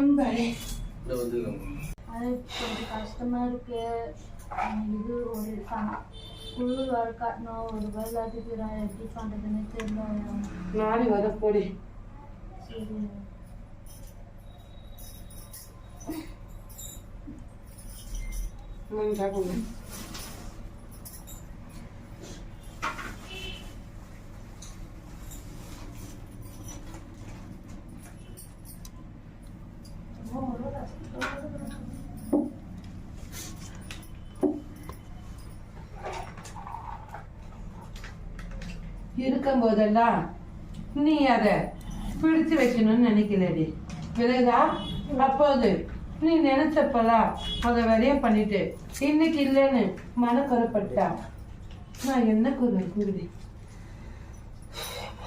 முன்பே இந்த வந்துக்கிறோம் அது கொஞ்சம் கஷ்டமா இருக்கு. உம் இது ஒரு ஃபுல்லு ஒர்க் காட்டணும் ஒரு நான் எப்படி பண்ணுறதுன்னு தெரியல. நாடி வர போடி சரி. நான் சாப்பிடுங்க இருக்கும் போதெல்லாம் நீ அதை பிடிச்சு வைக்கணும்னு நினைக்கலடி. விலகா அப்போது நீ நினைச்சப்பதான் அதை வரைய பண்ணிட்டு இன்னைக்கு இல்லைன்னு மனக்குறப்பட்டா? நான் என்ன குரு குருதி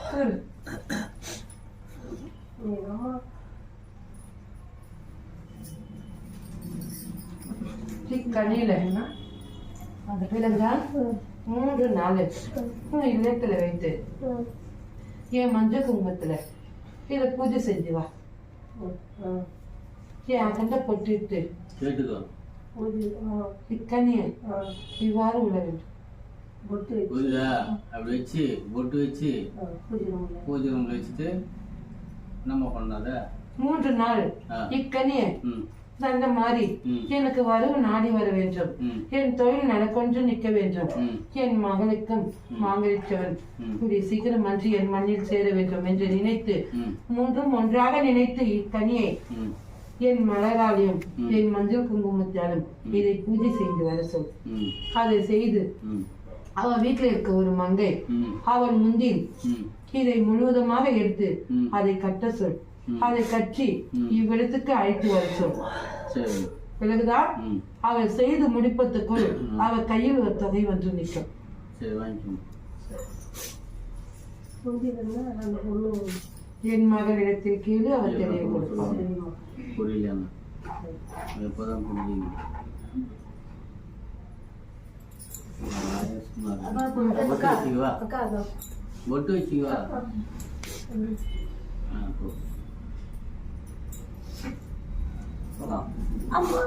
கூறு. கனியில அந்த மூன்று நாலு உன் இல்லத்துல வைத்து என் மஞ்ச குங்குமத்துல இதை பூஜை செஞ்சு வா. என் அகண்ட பொட்டிட்டு இக்கனிய இவ்வாறு உள்ள வேண்டும். புரியுதா அப்படி வச்சு பொட்டு வச்சு பூஜை ரூம்ல. வச்சுட்டு நம்ம பண்ணாத மூன்று நாள். இக்கனிய தந்த மாதிரி. எனக்கு வரவு நாடி வர வேண்டும். என் தொழில் நடக்கொன்று நிற்க வேண்டும். என் மகளுக்கும் மாங்கலிச்சவன். கூடிய சீக்கிரம் அன்று என் மண்ணில் சேர வேண்டும் என்று நினைத்து மூன்றும் ஒன்றாக நினைத்து இக்கனியை ம். என் மலராலையும். என் மஞ்சள் குங்குமத்தாலும் இதை பூஜை செய்து வர சொல். அதை செய்து அவ வீட்டில் இருக்க ஒரு மங்கை அவள் முந்தில் இதை முழுவதுமாக எடுத்து. அதை கட்ட சொல். அதை கட்டி. இவ்விடத்துக்கு அழைத்து வர சொல் சரி. பிறகுதா ம். அவள் செய்து முடிப்பதற்குள் அவள் கையில் ஒரு தொகை வந்து நிற்கும். என் மகளிடத்தில் கீழே அவள் தெரிய புரியலையாண்ணா எப்போதான் புரிஞ்சுங்க பொட்டு வச்சுக்குவா? பொட்டு வச்சுக்குவா ஆ போ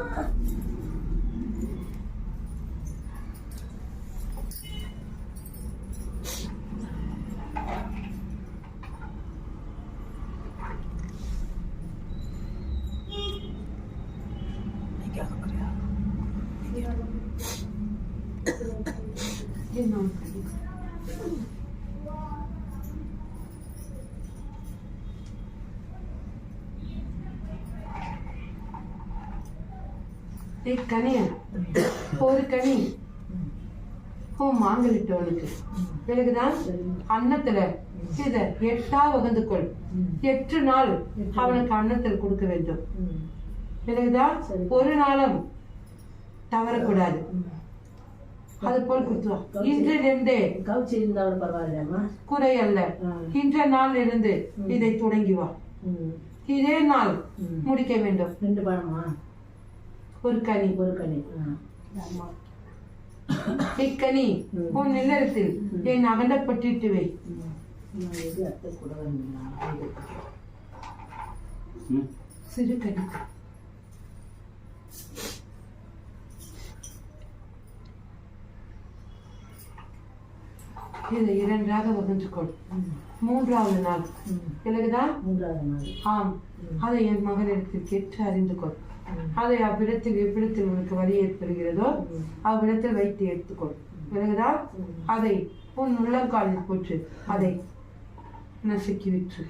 கனியா ஒரு கனி. உன் மாங்கலிட்டவனுக்கு பிறகுதான் அன்னத்துல இத எட்டா வகுந்து கொள் எட்டு நாள் அவனுக்கு அன்னத்தில் கொடுக்க வேண்டும். பிறகுதான் ஒரு நாளும் தவறக்கூடாது. அது போல் குத்துவா இன்றிலிருந்தே கவுச்சி இருந்தாலும் பரவாயில்லையாம்மா குறை அல்ல இன்ற நாள் இருந்து இதை தொடங்கி வா. இதே நாள். முடிக்க வேண்டும். ரெண்டு பழமா ஒரு கனி ஒரு கனி ஆ இக்கனி ம். உன் இல்லறத்தில் என் அகண்டப்பட்டிட்டு வை. ம். நான் இது இரண்டாக வகுந்து கொள். மூன்றாவது நாள். ம். பிறகுதான்? மூன்றாவது நாள். ஆம். அதை என் மகளிடத்தில் கேட்டு அறிந்து கொள். அதை அவ்விடத்தில் எவ்விடத்தில் உனக்கு வழி ஏற்படுகிறதோ. அவ்விடத்தில் வைத்து எடுத்துக்கொள். பிறகுதான் ம். அதை உன் உள்ளங்காலில் போற்று. அதை நசுக்கி விற்று.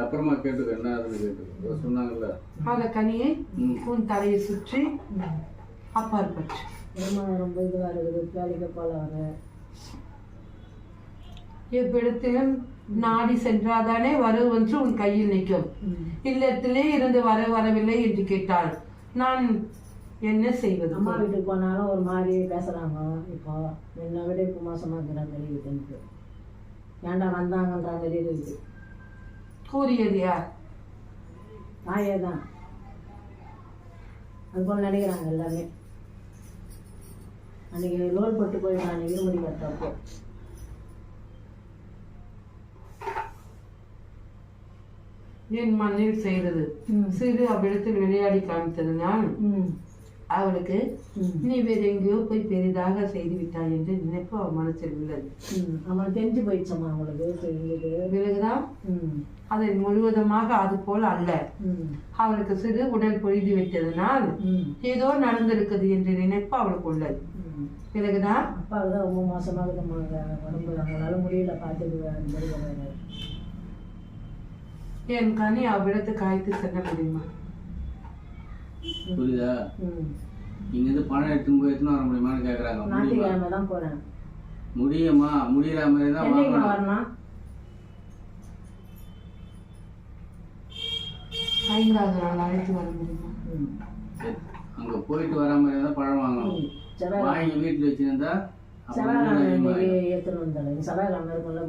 அப்புறமா கேட்டுக்கோ என்ன சொன்னாங்கல்ல. அந்த கனியை. உன் தலையை சுற்றி ஏம்மா ரொம்ப இதுவாக இருக்குது? வர எவ்விடத்திலும் நாடி சென்றாதானே வரவு ஒன்று உன் கையில் நிற்கும். இல்லத்திலே இருந்து வர வரவில்லை என்று கேட்டாள். நான் என்ன செய்வது? அம்மா வீட்டுக்கு போனாலும் ஒரு மாதிரி பேசுகிறாங்க இப்போ என்னை விட இப்போ மோசமாக இருக்கிற இருக்குது எனக்கு. ஏன்டா வந்தாங்கன்ற மாதிரி இருக்குது கூறியது யார்? தாயே தான். அது போல் நினைக்கிறாங்க எல்லாமே. அன்னைக்கு லோல் போட்டு போய் நான் இருமுடி கட்டப்போ என் மண்ணில் செய்தது. சிறு அவ்விடத்தில் விளையாடி காமித்ததினால் ம். அவளுக்கு நீ வேற எங்கேயோ போய் பெரிதாக செய்து விட்டாய் என்று நினைப்பு அவள் மனசில் உள்ளது. அவன் தெரிஞ்சு போயிடுச்சம்மா தெரியுது பிறகுதான் அதை முழுவதுமாக அது போல் அல்ல. அவளுக்கு சிறு உடல் பொழுது விட்டதனால் ம். ஏதோ நடந்திருக்குது என்ற நினைப்பு அவளுக்கு உள்ளது. பிறகுதான் அப்பாவுக்கு தான் ரொம்ப மோசமாக உடம்பு அவங்களால முடியல பார்த்துக்கு என் கனி அவ்விடத்துக்கு அழைத்து செல்ல முடியுமா புரியுதா? ம். இங்கேருந்து பணம் எடுத்துன்னு போய் எடுத்துன்னு வர முடியுமான்னு கேட்குறாங்க முடியுமா? ஞாயிற்றுக்கிழமை தான் போகிறேன் முடியுமா? முடியற மாதிரி தான் வரணும்? ஐந்தாவது நாள் அழைத்து வர முடியுமா ம். சரி. அங்க போயிட்டு வர மாதிரி தான் பழம் வாங்கணும். வாங்கி வீட்டுல வச்சிருந்தா செவ்வாய்க்கிழமை எடுத்துன்னு வந்தாலும் செவ்வாய்க்கிழமை இருக்கும்ல.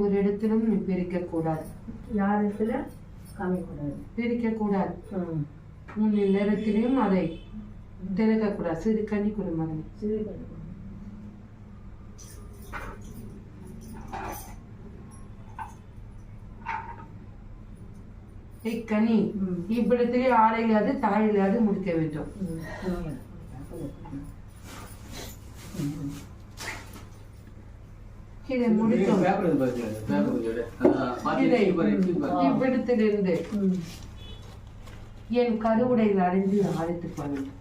ஒரு இடத்திலும் நீ பிரிக்க கூடாது யார் இடத்துல? காமிக்கக்கூடாது பிரிக்க கூடாது உன் இல்லறத்திலையும் அதை திறக்கக்கூடாது. சிறு கனி கொடு மகனே. சரி இக்கனி ம். இவ்விடத்திலே ஆடையிலாது தலையிலாது முடிக்க வேண்டும் ம் ம் இதை முடிக்கும் பேப்பர் இது பாருங்க, பேப்பர் கொஞ்சம் எடு. அதான், பாத்து இதை வச்சுக்க பாரு, வச்சுக்க பாரு. இவ்விடத்திலிருந்து. என் கருவுடையில் அடைந்து அழைத்து போக வேண்டும்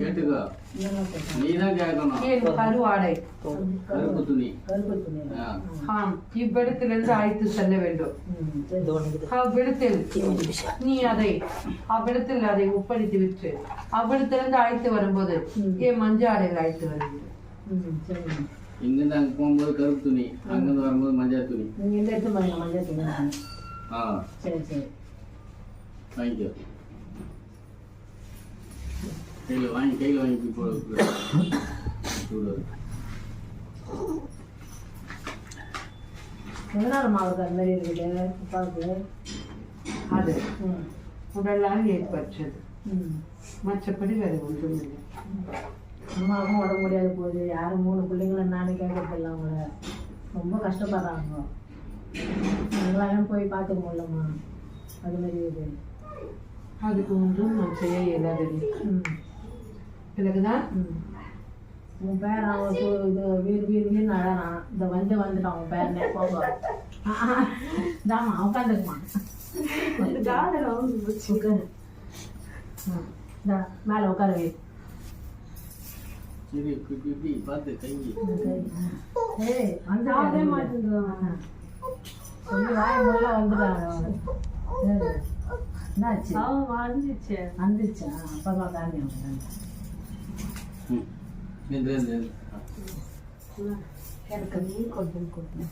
கேட்டுக்கோ. என்ன பண்ணுறது நீ தான் கேட்கணும் என் கருவாடை கருப்பு துணி. ஆம் இவ்விடத்திலிருந்து அழைத்து செல்ல வேண்டும். அவ்விடத்தில் நீ அதை அவ்விடத்தில் அதை ஒப்படைத்து விட்டு அவ்விடத்திலிருந்து அழைத்து வரும்போது. என் மஞ்ச ஆடையில் அழைத்து வர வேண்டும் ம் சரி இங்கிருந்து அங்க போகும்போது கருப்பு துணி அங்கிருந்து வரும்போது மஞ்சள் துணி. நீங்கள் எந்த எடுத்து பாருங்க மஞ்சள் துணி. ஆ. சரி சரி. வாங்கிக்கோ. கையில் வாங்கி கையில் வாங்கி போடு எதனால மாவுக்கு அது மாதிரி இருக்குது? அப்பாவுக்கு அது. ம். உடலால் ஏற்பட்டது. ம். மற்றபடி வேற ஒன்றும் இல்லை. அம்மாவுக்கும் உடம்பு முடியாது போகுது யாரும் மூணு பிள்ளைங்கள நானே கேட்கறதில்ல அவங்கள ரொம்ப கஷ்டப்படுறாங்க. எங்களாலும் போய் பார்த்துக்க முடியலம்மா. அது மாதிரி இது. அதுக்கு ஒன்றும் நான் செய்ய இயலாதது ம். உன் பேர் அவன் இது வீர் வீர் வீர்னு அழறான். இந்த வந்து வந்துட்டான் உன் பேரனே போங்க தாமா உட்காந்துருமா உட்காரு. ம். இந்தா, மேலே உட்கார சரி இப்படி இப்படி பார்த்து கை ஏய் வந்தாவே மாட்டேங்குது சொல்லி வாய முள்ள வந்துட்டாங்க. என்னாச்சு? அவன் வந்துச்சா. அப்பா காமி அவங்க ம். இந்த இந்த எனக்கு நீ கொஞ்சம் கொடுத்தேன்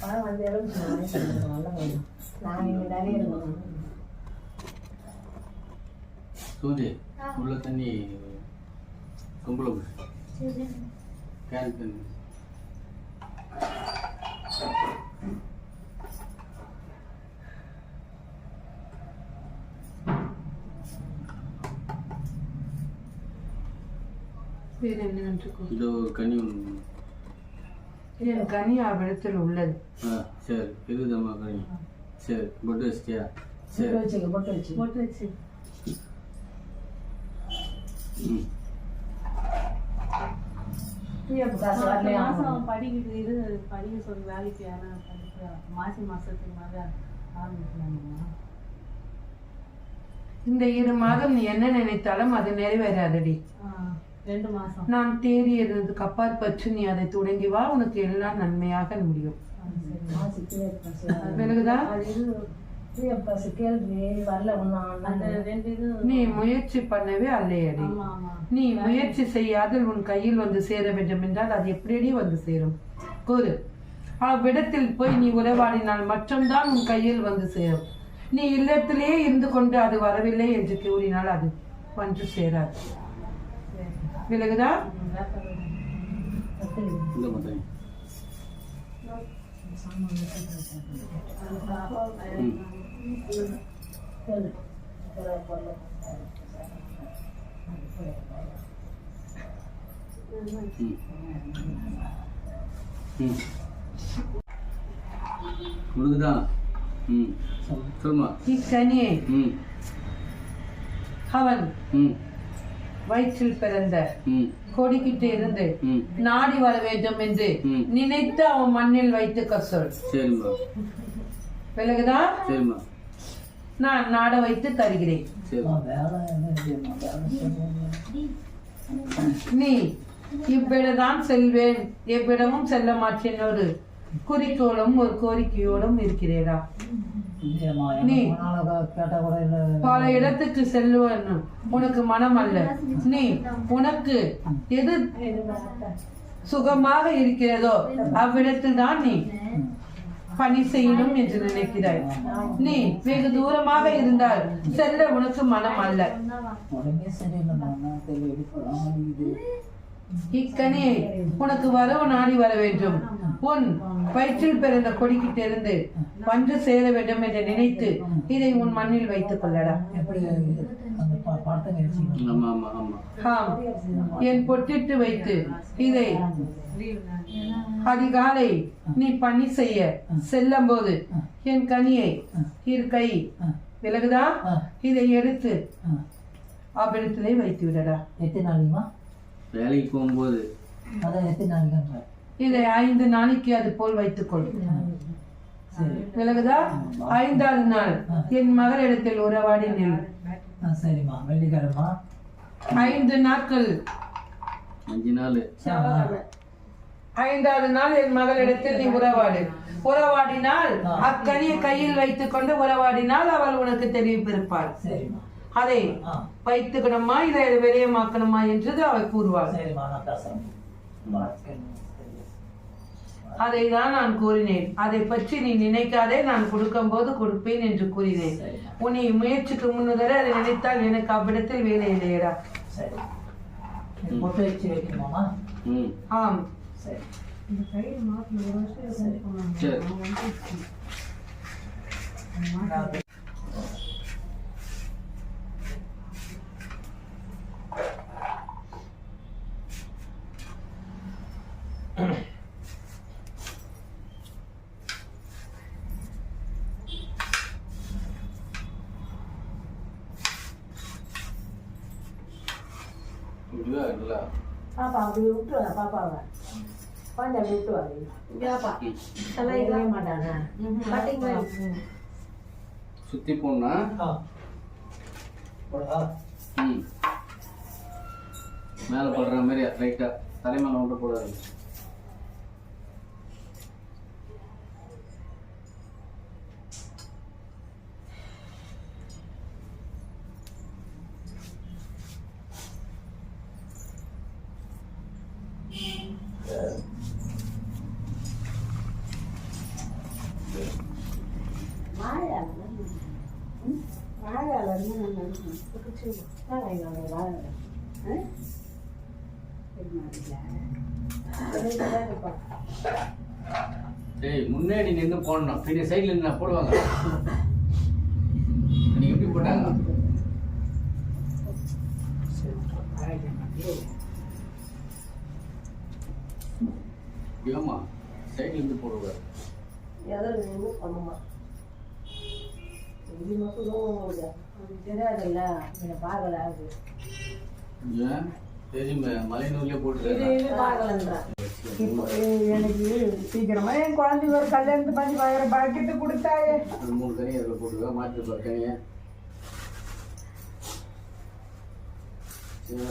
பழம் வந்து வரும் நான் இங்கே நிறைய இருக்கணும். சூதி உள்ள தண்ணி கும்பல கேன் தண்ணி வேறு இதோ ஒரு கனி ஒன்று என் கனி அவ்விடத்தில் உள்ளது. ஆ சரி. கனி. சரி. பொட்டு வச்சிட்டியா? சரி. வச்சுக்க பொட்டு வச்சு. போட்டு வச்சு. ம். பிஎஃப் காசு வரலையா? படிக்கிட்டு இது படிக்க சொல்லி வேலைக்கு யாரா படிக்க மாசி மாசத்துக்கு மேல ஆரம்பிக்கலாமா? இந்த இரு மாதம் நீ என்ன நினைத்தாலும் அது நிறைவேறாதடி. ரெண்டு மாசம். நான் தேடியதுக்கு அப்பாற்பட்டு நீ அதை தொடங்கி வா உனக்கு எல்லாம் நன்மையாக முடியும். விலகுதா நீ முயற்சி பண்ணவே அல்லையடி. நீ முயற்சி செய்யாமல் உன் கையில் வந்து சேர வேண்டும் என்றால் அது எப்படியடி வந்து சேரும்? கூறு. அவ்விடத்தில் போய் நீ உறவாடினால் மட்டும்தான் உன் கையில் வந்து சேரும். நீ இல்லத்திலேயே இருந்து கொண்டு அது வரவில்லை என்று கூறினால் அது வந்து சேராது. சரி. விலகுதா ம், சாப்பிட- ம் சொல்லுமா. அவன் ம். வயிற்றில் பிறந்த கொடிக்கிட்டு இருந்து நாடி வர வேண்டும் என்று. நினைத்து அவன் மண்ணில் வைத்துக்க சொல். சரிம்மா. விலகுதா? சரிம்மா. நான் நாட வைத்து தருகிறேன். நீ இவ்விடதான் செல்வேன். எவ்விடமும் செல்ல மாட்டேன் ஒரு குறிக்கோளும் ஒரு கோரிக்கையோடும் இருக்கிறேடா நீ பல இடத்துக்கு செல்லுவன். உனக்கு மனம் அல்ல. நீ உனக்கு எது சுகமாக இருக்கிறதோ அவ்விடத்தில் தான் நீ பணி செய்யணும் என்று நினைக்கிறாய். நீ வெகு தூரமாக இருந்தால் செல்ல உனக்கு மனம் அல்ல. இக்கனியை உனக்கு வரவு நாடி வர வேண்டும். உன் வயிற்றில் பிறந்த கொடிக்கிட்டிருந்து வந்து சேர வேண்டும் என்று நினைத்து இதை உன் மண்ணில் வைத்துக் கொள்ளடா ஆமா என் பொட்டிட்டு வைத்து இதை. அதிகாலை நீ பணி செய்ய செல்லும் போது என் கனியை இரு கை விலகுதா? இதை எடுத்து அவ்விடத்திலே வைத்து விடடா. எத்தனை நாளைக்குமா வேலைக்கு போகும்போது. அதான் எத்தனை நாளைக்கு இதை ஐந்து நாளைக்கு அது போல் வைத்துக்கொள். சரி. விலகுதா? ஐந்தாவது நாள் என் மகளிடத்தில் உறவாடி நில். ஆ சரிம்மா. வெள்ளிக்கிழமா. ஐந்து நாட்கள். அஞ்சு நாள். ஐந்தாவது நாள் என் மகளிடத்தில் நீ உறவாடு. உறவாடினால் அக்கனியை கையில் வைத்துக் கொண்டு உறவாடினால் அவள் உனக்கு தெரிவிப்பிருப்பாள். சரிம்மா. அதை ஆ. வைத்துக்கணுமா? இதை வெளியமாக்கணுமா? என்று அவள் கூறுவாள். சரிம்மா நான் பேசுறேன். அதை தான் நான் கூறினேன். அதை பற்றி நீ நினைக்காதே நான் கொடுக்கும் போது கொடுப்பேன் என்று கூறினேன். உன்னை முயற்சிக்கு முன்னுதர அதை நினைத்தால் எனக்கு அவ்விடத்தில் வேலை இல்லையடா. ஆம். சரி இந்த கையில் மாசம் ஒரு வருஷம் சரி. இருக்கும். சரி நான் இதுவா இல்லை பாப்பா அப்படி விட்டுருவா பாப்பாவை. பாஞ்சா அப்படி விட்டுவாரு வியாபா. தலையிலே மாட்டாங்க. சுற்றி போனா? ம். மேலே படுற மாதிரி லைட்டாக தலைமையில் மட்டும் போடாது என்னடா இங்க அவரு வாழை? ஆ? தெரியுமா வீட்டுல? தெரியுதா இருப்பா. டேய் முன்னாடி நின்று போடணும் பின்ன சைடில் நின்று போடுவாங்க. நீ எப்படி போட்டாங்க? ஏமா சைடில் இருந்து போடுவார் எதாவது பண்ணுமா? இது மட்டும் உங்களுக்கு தெரியாதுல்ல நீங்க பார்க்கல அது எனக்கு சீக்கிரமா என் குழந்தைக்கு ஒரு கல்யாணத்து பண்ணி பார்க்குற பாக்கியத்தை கொடுத்தாயே. மூணு கனி அதில் போட்டுருக்கா மாற்றி கனியை.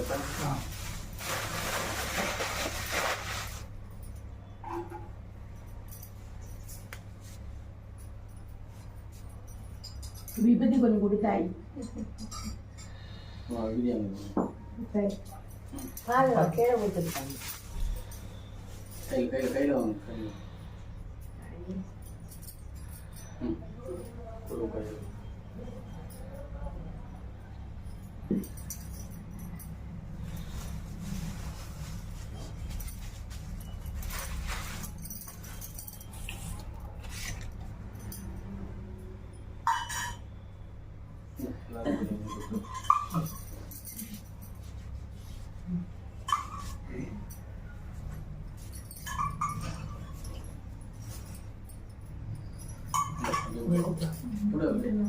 பாருங்க கீழே கொடுத்துருக்காங்க கையில் கையில் கையில் வாங்க கையில்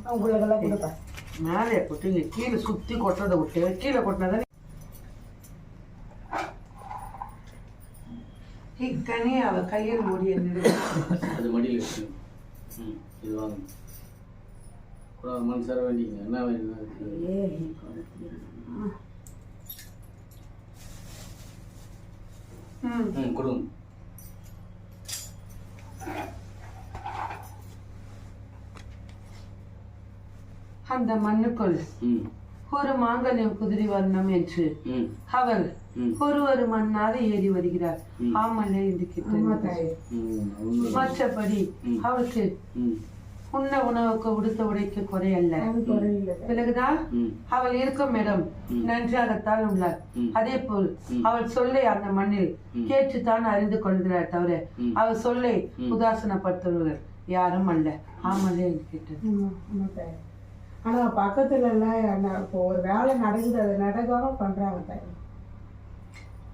ம் கொடு கையில் உங்களுக்கெல்லாம் கொடுப்பேன். மேலே கொட்டுங்க. கீழே சுத்தி கொட்டுறதை விட்டு கீழே கொட்டினதானே இக்கனி அவ கையில் மூடி அது மடியில் இருக்கு ம் இது வாங்க. கூட மனசார வேண்டிங்க என்ன வேணும் ம் ம் கொடுங்க. அந்த மண்ணுக்குள். ஒரு மாங்கல்யம் குதிரை வரணும் என்று. அவள் ஒரு ஒரு மண்ணாக ஏறி வருகிறார் ம். ஆமலே இது ஆமா கிட்ட தாயே. ம் உண்மை மற்றபடி. அவளுக்கு உண்ண உணவுக்கு உடுத்த உடைக்கு குறையல்ல ம். அவள் இருக்கும் இடம். நன்றாகத்தான் உள்ளார். அதே போல். அவள் சொல்லை அந்த மண்ணில். கேட்டுத்தான் அறிந்து கொள்கிறார் தவிர. அவள் சொல்லை. உதாசனப்படுத்துபவர் யாரும் அல்ல. ஆமலே இது கேட்டது ஆமா ஆமா தாயே ஆனா பக்கத்துல எல்லாம் என்ன இப்போ ஒரு வேலை நடக்குது அது நடக்காம பண்றாங்க தாயே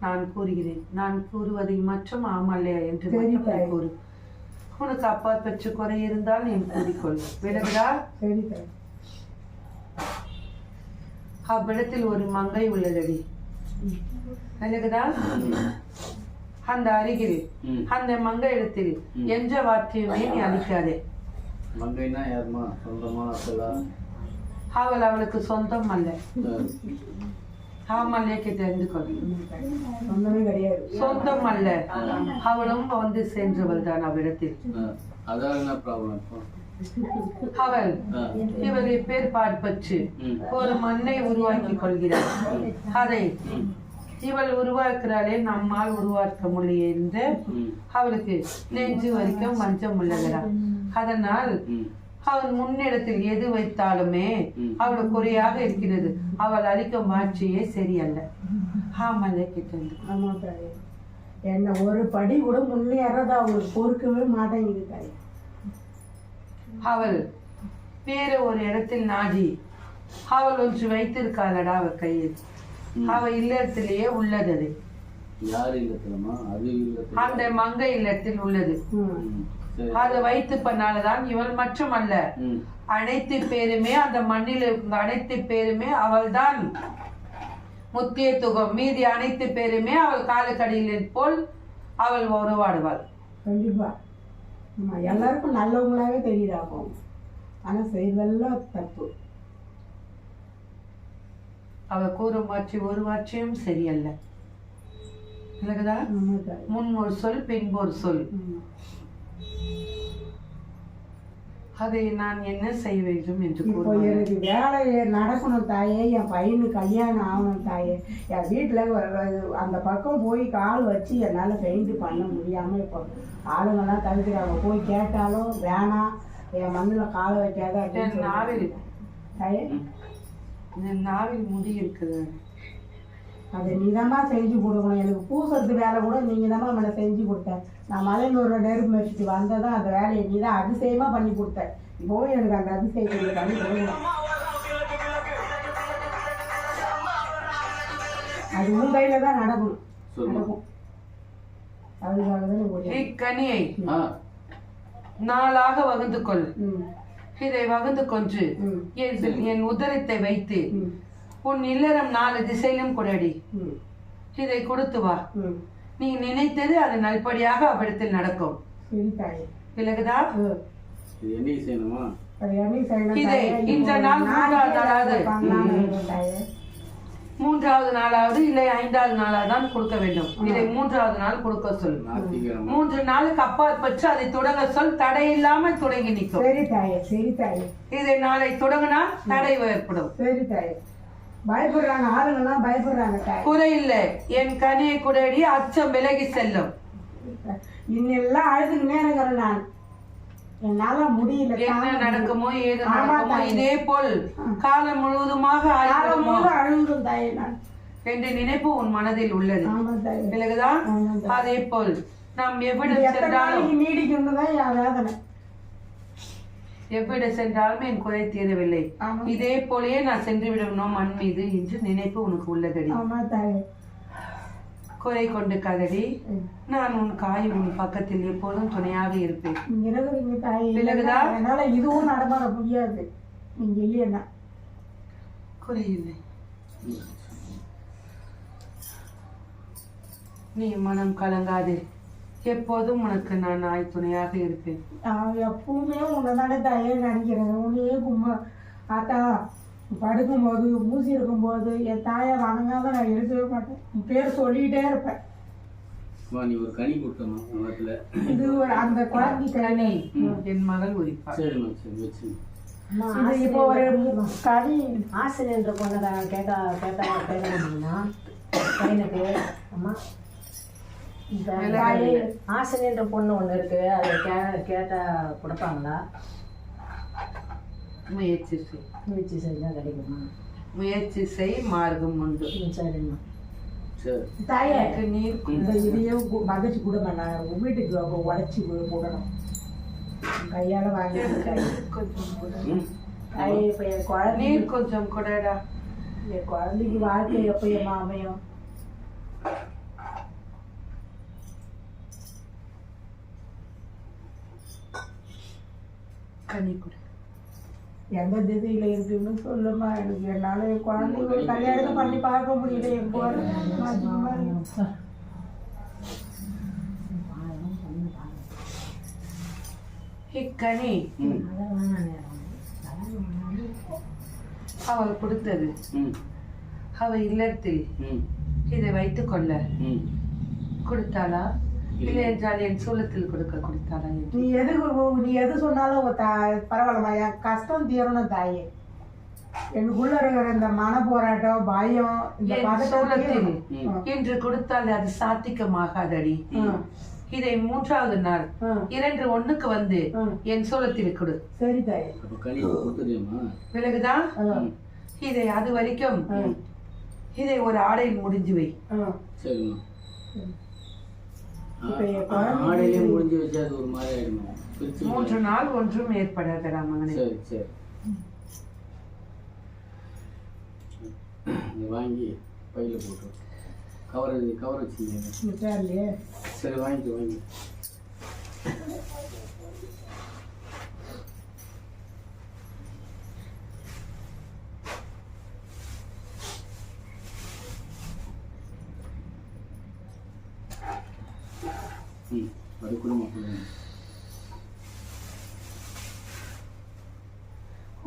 நான் கூறுகிறேன். நான் கூறுவதை மற்றும் ஆமல்லையா என்று மட்டும். கூறு. உனக்கு அப்பா பெற்ற குறை இருந்தால் நீ கூறிக்கொள். விலகுதா சரி தாயே அவ்விடத்தில் ஒரு மங்கை உள்ளதடி. விலகுதா அந்த அருகில் அந்த மங்கை இடத்தில். என்ற வார்த்தையுமே நீ அளிக்காதே மங்கைனா யாருமா சொந்தமா அசலா அவள் அவளுக்கு சொந்தம் அல்ல ஆமல்லைக்கு தெரிந்து கொள் சொந்தமே அல்ல அவளும் வந்து சென்றவள் தான் அவ்விடத்தில் அவள். இவரை பேர் பார்ப்பற்று ம் ஒரு மண்ணை உருவாக்கி கொள்கிறார் அதை இவள் உருவாக்குறாளே நம்மால் உருவாக்க முடியும் என்று அவளுக்கு நெஞ்சு வரைக்கும் வஞ்சம் உள்ளதா அதனால் ம் அவள் முன்னிடத்தில் எது வைத்தாலுமே. அவளுக்கு குறையாக இருக்கிறது. அவள் அளிக்கும் ஆட்சியே சரியல்ல. ஆமல்ல கிட்ட ஆமா தாயே. என்ன ஒரு படி கூட முன்னேறத அவங்களுக்கு பொறுக்கவே மாட்டேங்குது தாயே. அவள் வேற ஒரு இடத்தில் நாடி அவள் ஒன்று வைத்திருக்காளடா அவள் கையில். ம். அவ இல்லத்திலேயே உள்ளது அது. அந்த மங்கை இல்லத்தில் உள்ளது. அதை வைத்து பண்ணால்தான் இவள் மட்டுமல்ல ம். அனைத்து பேருமே அந்த மண்ணில் இருக்கும் அனைத்து பேருமே அவள்தான். முக்கியத்துவம் மீதி அனைத்து பேருமே அவள் காலுக்கடியில் போல் அவள் உருவாடுவாள் கண்டிப்பா. எல்லாருக்கும் நல்லவங்களாவே தெரியுதாக்கும் ஆனா செய்தெல்லாம் தப்பு. அவள் கூறும் வாட்சி ஒரு வாட்சியும் சரியல்ல. முன் ஒரு சொல் பின் ஒரு சொல். அதை நான் என்ன செய்ய வேண்டும் என்று இப்போ எனக்கு வேலை நடக்கணும் தாயே என் பையனுக்கு கல்யாணம் ஆகணும் தாயே. என் வீட்டில் அந்த பக்கம் போய் கால் வச்சு என்னால் பெயிண்ட் பண்ண முடியாமல் இப்போ ஆளுங்கெல்லாம் தவிர்க்கிறாங்க போய் கேட்டாலும் வேணாம். என் மண்ணில் காலை வைக்காத நாவில். தாயே? நாவில் முடி இருக்குது. அதை நீதாம்மா செஞ்சு கொடுக்கணும். எனக்கு பூசுறது வேலை கூட நீங்கள் தாம்மா அவனை செஞ்சு கொடுத்த. நான் மலையனூர்ல நெருப்பு வச்சுட்டு வந்ததும் அந்த வேலையை நீ தான் அதிசயமாக பண்ணி கொடுத்த. இப்போவும் எனக்கு அந்த அதிசயத்தை நீ பண்ணி கொடுக்கணும் அது உன் கையில தான் நடக்கணும் நடக்கும். அதுக்காக தான் நீ ஆ. நாளாக வகுந்து கொள். இதை வகுந்து கொன்று. என் என் உதரத்தை வைத்து. உன் இல்லறம் நாலு திசையிலும் கொடடி இதை கொடுத்து வா. நீ நினைத்தது அது நல்படியாக அவ்விடத்தில் நடக்கும். சரி தாயே? விலகுதா இது? இந்த நாள் நாளைக்கே மூன்றாவது நாளாவது. மூன்றாவது நாளாவது இல்லை ஐந்தாவது நாளாவது தான் கொடுக்க வேண்டும். இதை மூன்றாவது நாள் கொடுக்க சொல். மூன்று நாளுக்கு அப்பாற்பட்டு அதை தொடங்க சொல். தடை இல்லாமல் தொடங்கி நிற்கும். சரி தாயே சரி தாயே இதை நாளை தொடங்கினா தடை ஏற்படும். சரி தாயே பயப்படுறாங்க ஆளுங்கெல்லாம் பயப்படுறாங்க தாய் குறை இல்லை என் கனியை குடையடி அச்சம் விலகி செல்லும். இன்னெல்லாம் அழுதுகிட்டே இருக்கிறேன் நான். என்னால முடியல என்ன தாங்க நடக்குமோ ஏது நடக்குமோ. இதே போல் காலம் முழுவதுமாக காலம் தாயே நான். என்ற நினைப்பு உன் மனதில் உள்ளது. தாயே. அதே போல் நாம் இது எவ்விடம் எத்தனை சென்றாலும் நாளைக்கு நீடிக்கும்னு தான் என் வேதனை. எவ்விடம் சென்றாலும் என் குறை தீரவில்லை. இதே போலயே நான் சென்று விடணும் மண் மீது என்று நினைப்பு உனக்கு உள்ளதடி. குறை கொண்டு கதடி. நான் உன் காய் உன் பக்கத்தில் எப்போதும் துணையாக இருப்பேன். விலகுதா? என்னால இதுவும் நடமாட முடியாது. நீங்க இல்லையா குறை இல்லை. நீ மனம் கலங்காதே. எப்போதும் உனக்கு நான் நாய் துணையாக இருப்பேன். நான் எப்பவுமே உன்னை தானே தாயே நினைக்கிறேன். உன்னையே கும்ப ஆத்தா படுக்கும்போது மூசி இருக்கும்போது என் தாயை வணங்காத நான் இருக்கவே மாட்டேன். உன் பேர் சொல்லிக்கிட்டே இருப்பேன். வா நீ ஒரு கனி கொடுத்தமா மரத்தில் இது ஒரு அந்த குழந்தைக்கு கனி. என் மகள் உரிப்பாள். சரிம்மா சரி வச்சு. இது இப்போ ஒரு ஆசிரியன்ற பொண்ணை கேட்டா கேட்டா கேட்க முடியுமா பையனுக்கு அம்மா ஆசிரியன்ற பொண்ணு ஒன்று இருக்கு. அதை கே கேட்டா கொடுப்பாங்களா? முயற்சி செய். முயற்சி செஞ்சால் கிடைக்குமா? முயற்சி செய் மார்க்கம் உண்டு. சரிம்மா. நீர் இந்த இதையே மதிச்சு கொடுங்க. நான் வீட்டுக்கு உடச்சி போடணும். கையால வாங்கி. கொஞ்சம் என் குழந்தைக்கு வாழ்க்கை எப்பயுமா அமையும்? கனி கொடு எந்த திசையில இருக்குன்னு சொல்லுமா எனக்கு என்னால என் குழந்தைக்கு ஒரு கல்யாணத்தை பண்ணி பார்க்க முடியல என் குழந்தை இக்கனி ம். அவள் கொடுத்தது. ம். அவள் இல்லத்தில் ம். இதை வைத்துக் கொள்ள ம். கொடுத்தாளா? இல்லை என்றால் என் சூலத்தில் கொடுக்க கொடுத்தாளா என்று நீ எது நீ எது சொன்னாலும் தா- பரவாயில்லம்மா என் கஷ்டம் தீரணும் தாயே எனக்குள்ள இருக்கிற இந்த மன போராட்டம் பயம் இந்த என் பதட்டம் சூலத்தில் தீரணும். ம். இன்று கொடுத்தால் அது சாத்திகமாகாதடி. இதை மூன்றாவது நாள். இரண்டு ஒண்ணுக்கு வந்து. என் சூலத்தில் கொடு சரி தாயே விலகுதான் ம். இதை அது வரைக்கும். இதை ஒரு ஆடையில் முடிஞ்சு வை ம். சரிம்மா இப்ப என் குழந்தைக்கு- ஆடையிலே முடிஞ்சு வச்சா அது ஒரு மாதிரி ஆயிடுமா? மூன்று நாள் ஒன்றும் ஏற்படாதடா மகனே சரி வாங்கி பையில் போட்டு கவர் கவர் வச்சுருந்தீங்க. சரி வாங்கிட்டு வாங்கி ம் அது குடும்பம் குடும்பம்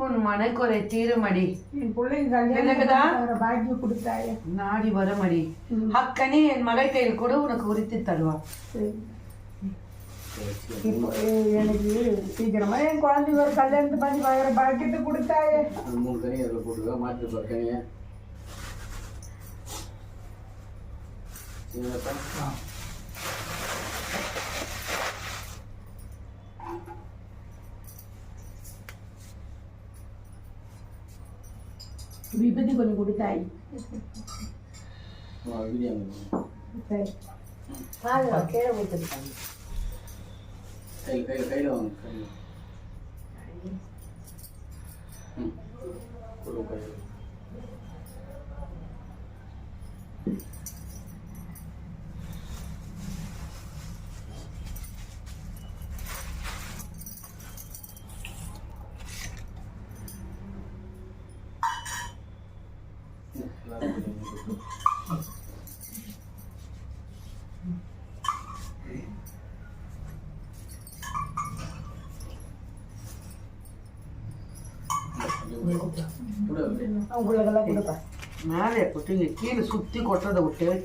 உன் மனக்குறை தீருமடி. என் பிள்ளைங்க கொடுத்தாயே. நாடி வருமடி. அக்கனி என் மகள் கையில் கூட உனக்கு உரித்து தருவான் இப்போ எனக்கு சீக்கிரமா என் குழந்தைக்கு ஒரு கல்யாணத்தை பண்ணி பார்க்குற பாக்கியத்தை கொடுத்தாயே. மூணு கனி அதில் போட்டுருக்கா மாற்றி பாரு. இப்பத்தி கொஞ்சம் கொடுத்தாய் கையில் கையில் கையில் வாங்க கையில் ம் கொடுங்க கையில் ம், எல்லாரும் கொடுங்க. கூட அவங்களுக்கெல்லாம் கொடுப்பேன் மேலே கொட்டுங்க கீழே சுற்றி கொட்டுறதை விட்டு